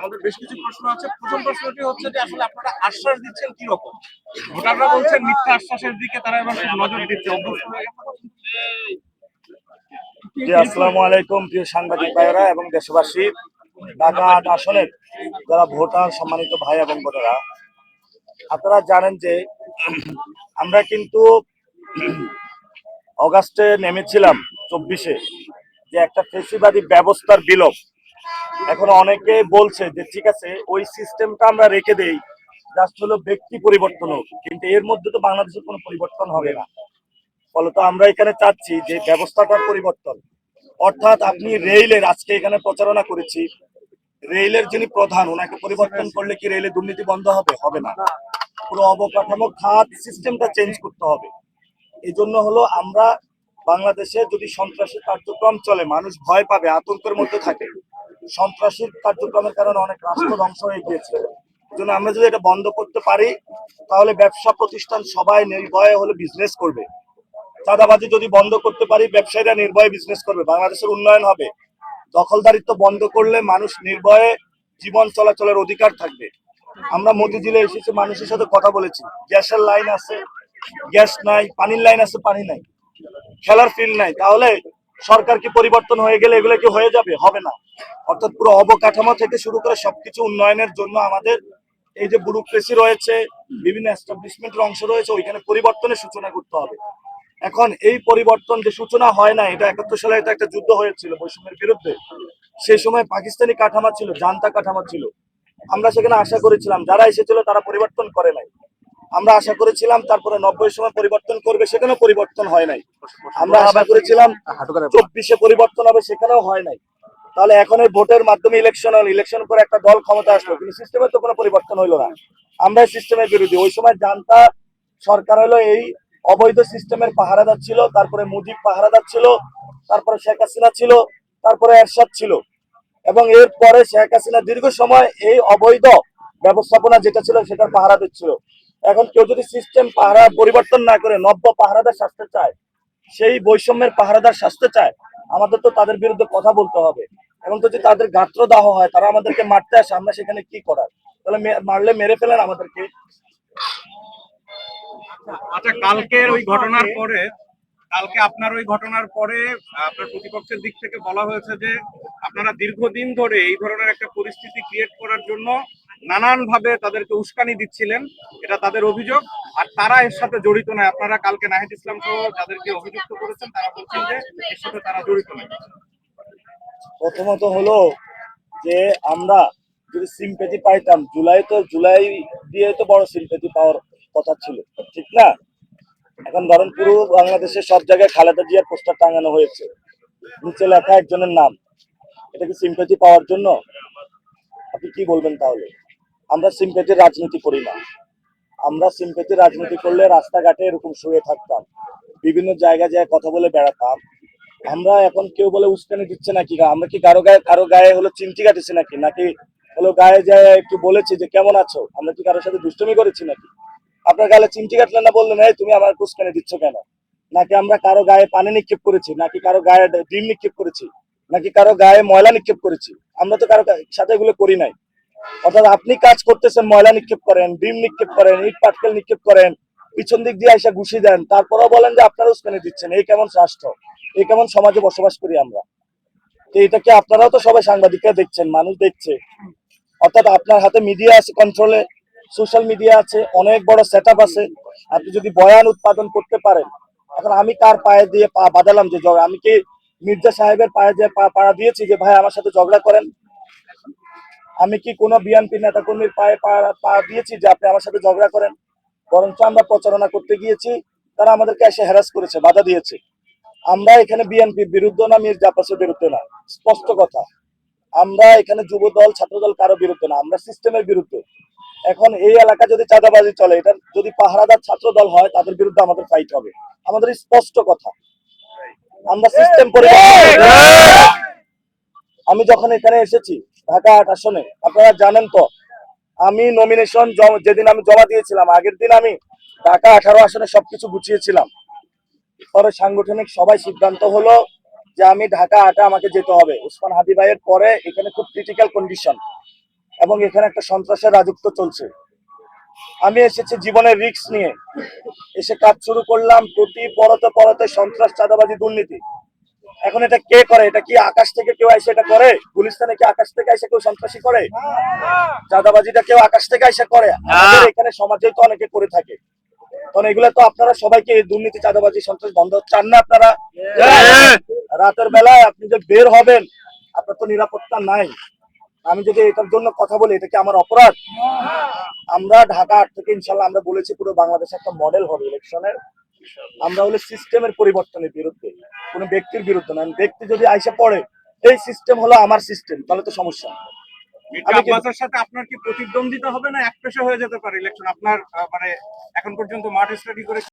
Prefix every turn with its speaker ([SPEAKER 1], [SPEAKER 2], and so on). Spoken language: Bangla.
[SPEAKER 1] আমাদের বেশ কিছু প্রশ্ন আছে। প্রথম প্রশ্নটি হচ্ছে যে, আসলে আপনারা আশ্বাস দিচ্ছেন কি রকম ভোটাররা বলছেন মিথ্যা আশ্বাসের দিকে তারা এবার নজর দিচ্ছে।
[SPEAKER 2] আসসালামু আলাইকুম, প্রিয় সাংবাদিক ভাইয়েরা এবং দেশবাসী। ঢাকা আট আসনের যারা ভোটার, সম্মানিত ভাই এবং বোনেরা, আপনারা জানেন যে আমরা কিন্তু অগাস্টে নেমেছিলাম, চব্বিশে, যে একটা ফেসিবাদী ব্যবস্থার বিলোপ। এখন অনেকে বলছে যে, ঠিক আছে, ওই সিস্টেমটা আমরা রেখে দেই। জাস্ট হলো ব্যক্তি পরিবর্তন হোক। কিন্তু এর মধ্যে তো বাংলাদেশের কোনো পরিবর্তন হবে না। ফলত আমরা এখানে চাচ্ছি যে ব্যবস্থাটার পরিবর্তন। অর্থাৎ আপনি রেলের আজকে এখানে প্রচারণা করেছি রেলের যিনি প্রধান, ওনাকে পরিবর্তন করলে কি রেলে দুর্নীতি বন্ধ হবে? হবে না। পুরো অবকাঠামো খাত সিস্টেমটা চেঞ্জ করতে হবে। এই জন্য হলো আমরা বাংলাদেশে যদি সন্ত্রাসী কার্যক্রম চলে, মানুষ ভয় পাবে, আতঙ্কের মধ্যে থাকে। সন্ত্রাসী কার্যক্রমের কারণে অনেক রাষ্ট্র ধ্বংস হয়ে গিয়েছে। জন্য আমরা যদি এটা বন্ধ করতে পারি, তাহলে ব্যবসা প্রতিষ্ঠান সবাই নির্ভয়ে হলে বিজনেস করবে। চাঁদাবাজি যদি বন্ধ করতে পারি, ব্যবসায়ীরা নির্ভয়ে বিজনেস করবে। বাংলাদেশের উন্নয়ন হবে। দখলদারিত্ব বন্ধ করলে মানুষ নির্ভয়ে জীবন চলাচলের অধিকার থাকবে। আমরা মতিঝিলে এসেছি, মানুষের সাথে কথা বলেছি। গ্যাসের লাইন আছে, গ্যাস নাই, পানির লাইন আছে, পানি নাই। খেলার ফিল্ড নাই, তাহলে সরকার কি পরিবর্তন হয়ে গেলে এগুলো কি হয়ে যাবে? হবে না। অর্থাৎ পুরো অবকাঠামো থেকে শুরু করে সবকিছু উন্নয়নের জন্য আমাদের এই যে ব্যুরোক্রেসি রয়েছে, বিভিন্ন এস্টাবলিশমেন্টের অংশ রয়েছে, ওইখানে পরিবর্তনের সূচনা করতে হবে। এখন এই পরিবর্তন যে সূচনা হয় না, এটা একাত্তর সালে এটা একটা যুদ্ধ হয়েছিল বৈষম্যের বিরুদ্ধে। সেই সময় পাকিস্তানি কাঠামো ছিল, জান্তা কাঠামো ছিল। আমরা সেখানে আশা করেছিলাম, যারা এসেছিল তারা পরিবর্তন করে নাই। আমরা আশা করেছিলাম তারপরে নব্বই সময় পরিবর্তন করবে সেখানেও পরিবর্তন হয় নাই। আমরা আশা করেছিলাম চব্বিশে পরিবর্তন হবে সেখানেও হয় নাই। তাহলে এখন এই ভোটের মাধ্যমে ইলেকশন হলো ইলেকশন করে একটা দল ক্ষমতা আসলো কিন্তু সিস্টেমে তো কোনো পরিবর্তন হইল না। আমরা সিস্টেমের বিরোধী। ওই সময় জানতা সরকার হলো এই অবৈধ সিস্টেমের পাহারাদার ছিল তারপরে মুজিব পাহারাদার ছিল তারপরে শেখ হাসিনা ছিল তারপরে এরশাদ ছিল। এবং এর পরে শেখ হাসিনা দীর্ঘ সময় এই অবৈধ ব্যবস্থাপনা যেটা ছিল সেটার পাহারা দিচ্ছিল এখন কেউ যদি সিস্টেম পাহারা পরিবর্তন না করে, নব্য পাহারাদার শাস্তে চায়, সেই বৈষম্যের পাহারাদার শাস্তে চায়, আমাদের তো তাদের বিরুদ্ধে কথা বলতে হবে। এবং যদি তাদের গাত্র দাহ হয়, তারা আমাদেরকে মারতে আসে, আমরা সেখানে কি করার? তাহলে মারলে মেরে ফেলেন আমাদেরকে।
[SPEAKER 1] আচ্ছা কালকের ওই ঘটনার পরে, কালকে আপনার ওই ঘটনার পরে, আপনার প্রতিপক্ষের দিক থেকে বলা হয়েছে যে, আপনারা দীর্ঘদিন ধরে এই ধরনের একটা পরিস্থিতি ক্রিয়েট করার জন্য নানান ভাবে তাদেরকে উস্কানি দিচ্ছিলেন, এটা তাদের অভিযোগ। আর তারা এর সাথে জড়িত নয়। আপনারা কালকে নাহিদ ইসলাম সহ যাদেরকে অভিযুক্ত করেছেন, তারা বলছেন যে এর সাথে তারা জড়িত নয়।
[SPEAKER 2] প্রথমত হলো যে আমরা যদি সিম্পেথি পাইতাম, জুলাই তো জুলাই দিয়ে তো বড় সিম্পেথি পাওয়ার কথা ছিল, ঠিক না? এখন ধরেন পুরো বাংলাদেশের সব জায়গায় খালেদা জিয়ার পোস্টার টাঙানো হয়েছে। নিচে লেখা একজনের নাম। এটা কি সিম্পেথি পাওয়ার জন্য? আপনি কি বলবেন তাহলে? আমরা সিম্পেথির রাজনীতি করি না। আমরা সিম্পেথির রাজনীতি করলে রাস্তাঘাটে এরকম শুয়ে থাকতাম। বিভিন্ন জায়গায় যায় কথা বলে বেড়াতাম। আমরা এখন কেউ বলে উস্কানি দিচ্ছে নাকি? আমরা কি কারও গায়ে কারও গায়ে হলো চিমটি কাটেছি নাকি? নাকি হলো গায়ে যায় একটু বলেছি যে, কেমন আছো? আমরা কি কারোর সাথে দুষ্টমি করেছি নাকি? আপনার গালে চিমটি কাটলেন না বললেন, এই তুমি আমার উস্কানি দিচ্ছ কেন? নাকি আমরা কারও গায়ে পানি নিক্ষেপ করেছি? নাকি কারও গায়ে ডিম নিক্ষেপ করেছি? নাকি কারও গায়ে ময়লা নিক্ষেপ করেছি? আমরা তো কারও সাথে এগুলো করি নাই। অর্থাৎ আপনি কাজ করতেছেন, ময়লা নিক্ষেপ করেন, ডিম নিক্ষেপ করেন, ইট পাটকেল নিক্ষেপ করেন, পিছন দিক দিয়ে এসে ঘুষি দেন, তারপরেও বলেন যে আপনারা উস্কানি দিচ্ছেন। এই কেমন রাষ্ট্র? এই কেমন সমাজে বসবাস করি আমরা? তো এটাকে আপনারাও তো সবাই সাংবাদিকরা দেখছেন, মানুষ দেখছে? অর্থাৎ আপনার হাতে মিডিয়া আছে কন্ট্রোলে সোশ্যাল মিডিয়া আছে, অনেক বড় সেট আছে। আপনি যদি বয়ান উৎপাদন করতে পারেন, এখন আমি কার পায়ে দিয়ে পা বাদালাম যে আমি কি মির্জা সাহেবের পায়ে দিয়ে পা পাড়া দিয়েছি যে, ভাই, আমার সাথে ঝগড়া করেন? আমি কি কোনো বিএনপি নেতা কর্মীর পায়ে পা পা দিয়েছি যে আপনি আমার সাথে ঝগড়া করেন? বরঞ্চ আমরা প্রচারণা করতে গিয়েছি তারা আমাদেরকে এসে হ্যারাস করেছে বাধা দিয়েছে। আমরা এখানে বিএনপির বিরুদ্ধে না মির্জা আব্বাসের বিরুদ্ধে না। স্পষ্ট কথা আমরা এখানে যুব দল ছাত্র দল কারও বিরুদ্ধে না আমরা সিস্টেমের বিরুদ্ধে। এখন এই এলাকা যদি চাঁদাবাজি চলে এটা যদি পাহারাদার ছাত্র দল হয় তাদের বিরুদ্ধে আমাদের ফাইট হবে। আমাদের স্পষ্ট কথা আমরা সিস্টেম পরিবর্তন আমি যখন এখানে এসেছি ঢাকা আট আসনে। আপনারা জানেন তো, আমি নমিনেশন যেদিন আমি জমা দিয়েছিলাম, আগের দিন আমি ঢাকা আঠারো আসনে সবকিছু গুছিয়েছিলাম। পরে সাংগঠনিক সবাই সিদ্ধান্ত হলো যে আমি ঢাকা আটা আমাকে যেতে হবে। উসমান হাদি ভাইয়ের পরে এখানে খুব ক্রিটিক্যাল কন্ডিশন এবং এখানে একটা সন্ত্রাসের রাজত্ব চলছে। আমি এসেছি জীবনের রিস্ক নিয়ে। এসে কাজ শুরু করলাম প্রতি পরতে পরতে সন্ত্রাস, চাঁদাবাজি, দুর্নীতি। এখন এটা কে করে? এটা কি আকাশ থেকে কেউ এসে এটা করে? গুলিস্তানে কি আকাশ থেকে এসে কেউ সন্ত্রাসী করে? চাঁদাবাজিটা কেউ আকাশ থেকে এসে করে? আমাদের এখানে সমাজে তো অনেকে করে থাকে। তখন এগুলো তো আপনারা সবাইকে দুর্নীতি চাঁদাবাজি সন্ত্রাস বন্ধ চান না আপনারা? রাতের বেলায় আপনি যে বের হবেন আপনার তো নিরাপত্তা নাই। আমি যদি এটার জন্য কথা বলি এটা কি আমার অপরাধ? আমরা ঢাকা আট থেকে ইনশাল্লাহ আমরা বলেছি পুরো বাংলাদেশে একটা মডেল হবে ইলেকশনের। আমরা হলে সিস্টেমের পরিবর্তনের বিরুদ্ধে কোনো ব্যক্তির বিরুদ্ধে না। ব্যক্তি যদি আইসে পড়ে এই সিস্টেম হলো আমার সিস্টেম তাহলে তো সমস্যা
[SPEAKER 1] সাথে আপনার কি প্রতিদ্বন্দ্বিতা হবে না এক পেশা হয়ে যেতে পারে ইলেকশন? আপনার মানে এখন পর্যন্ত মাঠে স্টাডি করে